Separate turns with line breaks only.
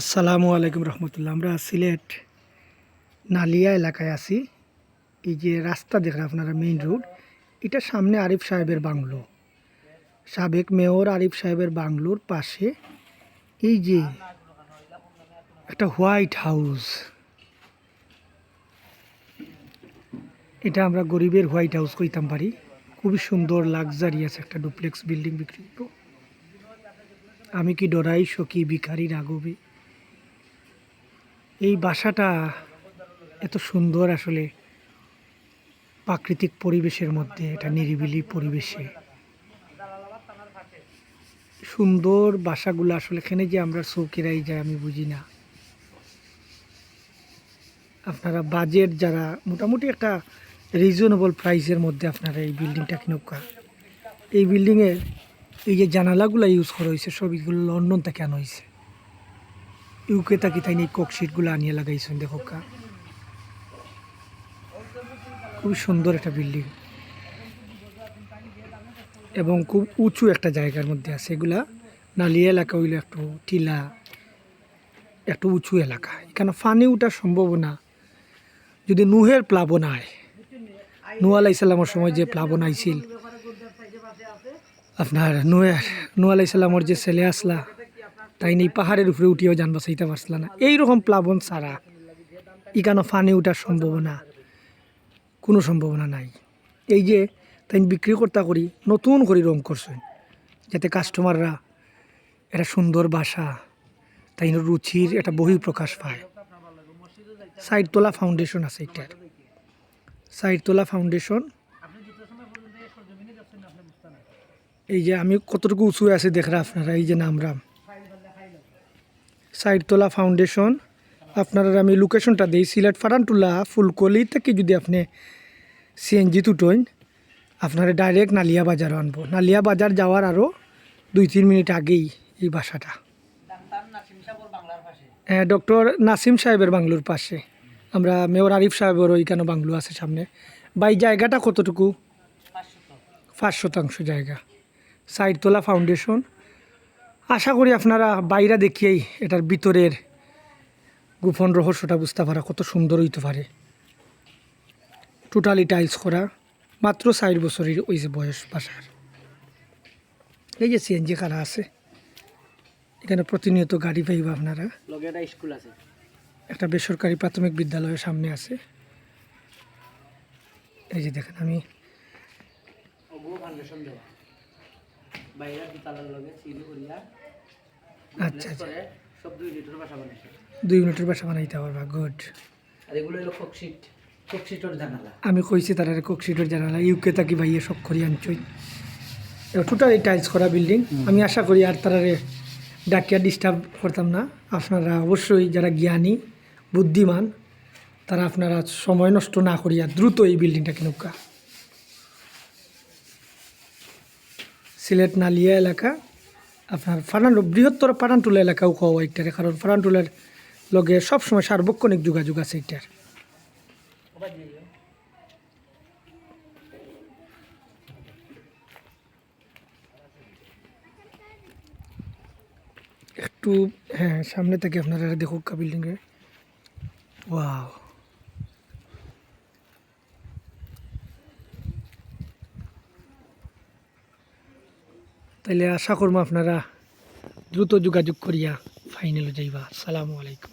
আসসালামু আলাইকুম রহমতুল্লাহ। আমরা সিলেট নালিয়া এলাকায় আছি। এই যে রাস্তা দেখেন আপনারা মেইন রোড এটা সামনে আরিফ সাহেবের বাংলো। সাবেক মেয়র আরিফ সাহেবের বাংলোর পাশে এই যে একটা হোয়াইট হাউস। এটা আমরা গরিবের হোয়াইট হাউস কইতাম পারি। খুবই সুন্দর, লাক্সারিয়াস একটা ডুপ্লেক্স বিল্ডিং বিক্রি আমি কি ডরাই, সখী, ভিখারি রাগবে এই বাসাটা এত সুন্দর আসলে প্রাকৃতিক পরিবেশের মধ্যে, এটা নিরিবিলি পরিবেশে। সুন্দর বাসাগুলো আসলে এখানে যে আমরা চৌকিরাই যাই আমি বুঝি না। আপনারা বাজেট যারা, মোটামুটি একটা রিজনেবল প্রাইসের মধ্যে আপনারা এই বিল্ডিংটা কিনুকা এই বিল্ডিংয়ের এই যে জানালাগুলো ইউজ করা হয়েছে সব এগুলো লন্ডন থেকে আনা হয়েছে। ইউকে তাকি তাই এই ককশিটগুলো আনিয়ে লাগাইছেন, দেখো কা। খুবই সুন্দর একটা বিল্ডিং এবং খুব উঁচু একটা জায়গার মধ্যে আছে। এগুলা নালিয়া এলাকা হইলে একটু টিলা, একটু উঁচু এলাকা। এখানে ফানি উঠার সম্ভাবনা, যদি নুহের প্লাবন আয়। নু আলাইসাল্লামের সময় যে প্লাবন আইছিল, আপনার নুয়ার নু আলাইসাল্লামর যে ছেলে আসলা তাই নেই, পাহাড়ের উপরে উঠিয়েও যান, বাঁচাইতে পারছিল না। এইরকম প্লাবন ছাড়া ইকানো ফানে উঠার সম্ভাবনা, কোনো সম্ভাবনা নাই। এই যে তাই বিক্রি করতা করি, নতুন করে রং করছেন, যাতে কাস্টমাররা একটা সুন্দর বাসা, তাই রুচির একটা বহিঃপ্রকাশ পায়। সাইডতলা ফাউন্ডেশন আছে এটার। সাইডতলা ফাউন্ডেশন। এই যে আমি কতটুকু উঁচু আছে দেখরা আপনারা, এই যে নামরাম। সাইডতলা ফাউন্ডেশন। আপনার আমি লোকেশনটা দিই সিলেট ফারানটুলা ফুলকলি থেকে যদি আপনি সিএনজি তুটোন আপনারা ডাইরেক্ট নালিয়া বাজার আনব। নালিয়া বাজার যাওয়ার আরও দুই তিন মিনিট আগেই এই বাসাটা। হ্যাঁ ডক্টর নাসিম সাহেবের বাংলোর পাশে। আমরা মেয়র আরিফ সাহেবের ওইখানে বাংলো আছে সামনে। বা এই জায়গাটা কতটুকু? পাঁচ শতাংশ জায়গা। সাইডতলা ফাউন্ডেশন। আশা করি আপনারা বাইরে দেখিয়েই এটার ভিতরের গোপন রহস্যটা বুঝতে পারা কত সুন্দর হইতে পারে। টোটালি টাইলস করা মাত্র ষাট বছরের ওই যে বয়স বাসার। এই যে সিএনজি কারা আছে? এখানে প্রতিনিয়ত গাড়ি পাইবা আপনারা।
একটা স্কুল আছে।
একটা বেসরকারি প্রাথমিক বিদ্যালয়ের সামনে আছে। এই যে দেখেন আমি
ফাউন্ডেশন দেওয়া। বাইরে দুতলার লগে সিল করিয়া
আচ্ছা আচ্ছা।
করে সব দুই লিটার বাসা বানাইছে।
দুই মিনিটের বাসা বানাইতে পারবা গুড
আর এগুলো হলো ফকশিট ফকশিটর জানালা।
আমি কইছি তারা কোকশিটের জানালা ইউকে তাকি ভাইয়ে সব করি আনছই টোটালি টাইলস করা বিল্ডিং আমি আশা করি আর তারারে ডাকিয়া ডিস্টার্ব করতাম না। আপনারা অবশ্যই যারা জ্ঞানী বুদ্ধিমান তারা আপনারা সময় নষ্ট না করিয়া দ্রুত এই বিল্ডিংটা কিনুকা সিলেট নালিয়া এলাকা। আপনার ফারান বৃহত্তর ফারানটুলা এলাকাও খাওয়া একটারে কারণ ফারানটুলার লগে সবসময় সার্বক্ষণিক যোগাযোগ আছে এটার একটু হ্যাঁ সামনে থেকে আপনারা দেখুক বিল্ডিংয়ে ওয়াও। তাইলে আশা করব আপনারা দ্রুত যোগাযোগ করিয়া ফাইনালে যাইবা। সালামু আলাইকুম।